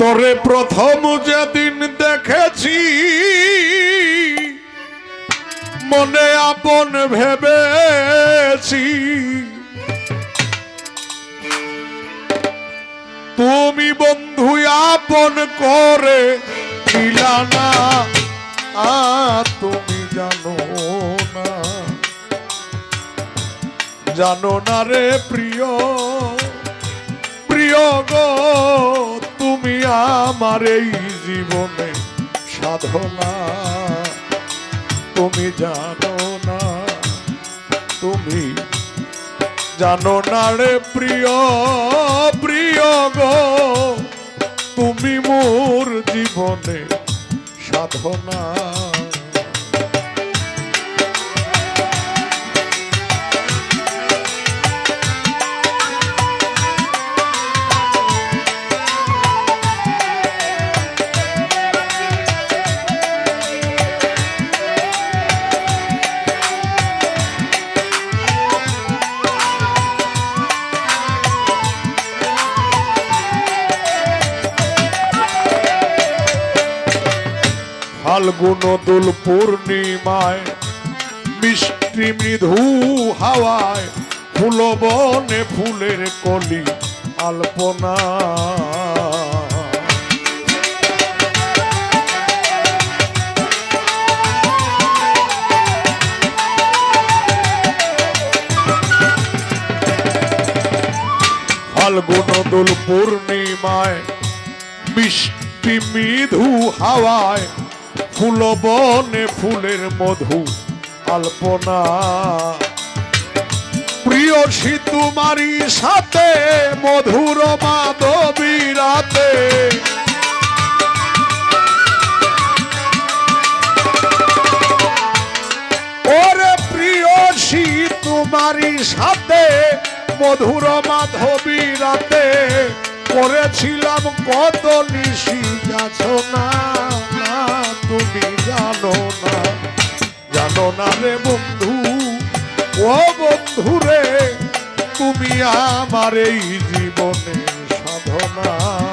তোরে প্রথম যেদিন দেখেছি, মনে আপন ভেবেছি। তুমি বন্ধু আপন করে দিলানা তুমি জানো না। জানো না রে প্রিয় প্রিয় গো। আমার এই জীবনে সাধনা। তুমি জানো না, তুমি জানো না রে প্রিয় প্রিয় গো। তুমি মোর জীবনে সাধনা। ফাল্গুন দোল পূর্ণিমায়, মিষ্টি মৃদু হাওয়ায়, ফুল বনে ফুলের কলি আলপনা। ফাল্গুন দোল পূর্ণিমায়, মিষ্টি মৃদু হাওয়ায় ফুল বনে ফুলের মধু, আলপনা। প্রিয় তোমারই সাথে, মধুর মাধবী রাতে। ওরে প্রিয় তোমারই সাথে, মধুর মাধবী রাতে। করেছিলাম কত নিশি যাছো ও বন্ধুরে তুমি আমার এই জীবনে সাধনা।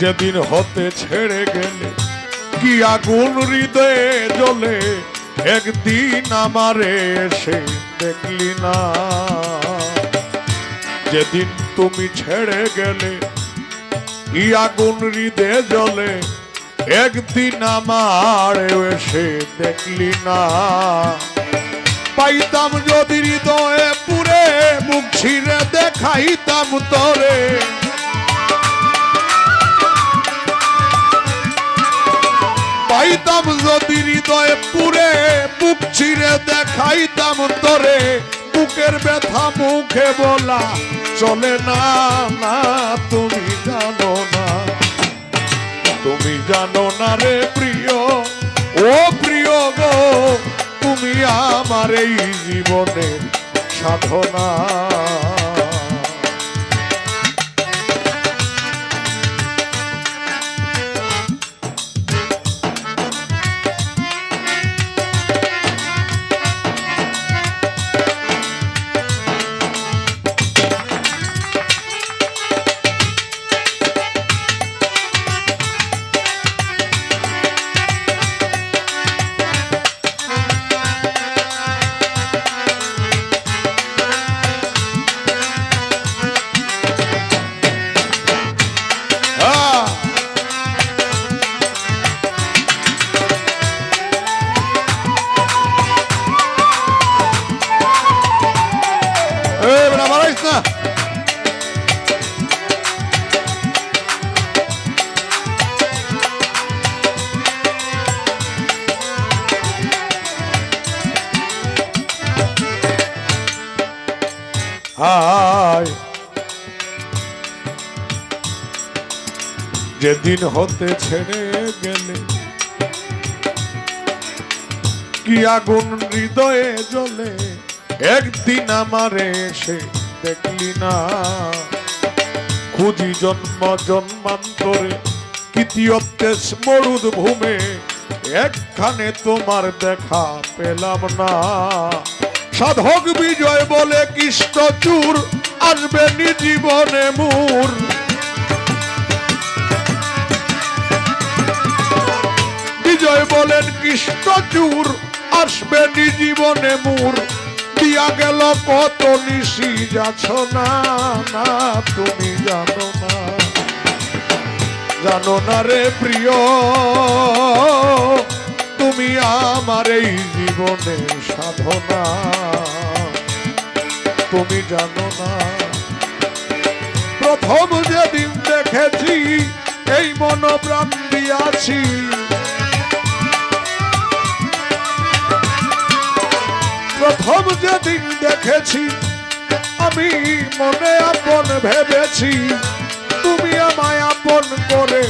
যেদিন হতে ছেড়ে গেলে, কি আগুন হৃদয়ে জ্বলে? একদিন আমারে এসে দেখলি না। যেদিন তুমি ছেড়ে গেলে, কি আগুন হৃদয়ে জ্বলে? একদিন আমার এসে দেখলি না। পাইতাম যদি হৃদয়ে পুরে, মুখ ছিঁড়ে দেখাইতাম তোরে। পাইতাম যদি হৃদয়ে পুরে বুক ছিঁড়ে দেখাইতাম তোরে। বুকের ব্যথা মুখে বলা চলে না না, তুমি জানো না। তুমি জানো না রে প্রিয়, ও প্রিয় গো, তুমি আমার এই জীবনের সাধনা। যেদিন হতে ছেড়ে গেলে, কি আগুন হৃদয়ে জ্বলে? একদিন আমারে এসে দেখলি না। খুঁজি জন্ম জন্মান্তরে কৃতীয়ত্বে মরুদ ভূমে, একখানে তোমার দেখা পেলাম না। সাধক বিজয় বলে কৃষ্ণচূর আসবে নি জীবনে মূর। বিজয় বলেন কৃষ্ণচূর আসবে নি জীবনে মূর। দিয়া গেল কত নিশি, যাচ্ছ না না, তুমি জানো না। জানো না রে প্রিয়। এই জীবনে সাধনা। তুমি জানো না। প্রথম যেদিন দেখেছি, এই মনোপ্রাণ দিয়াছি। প্রথম যেদিন দেখেছি, আমি মনে আপন ভেবেছি, তুমি আমায় আপন করে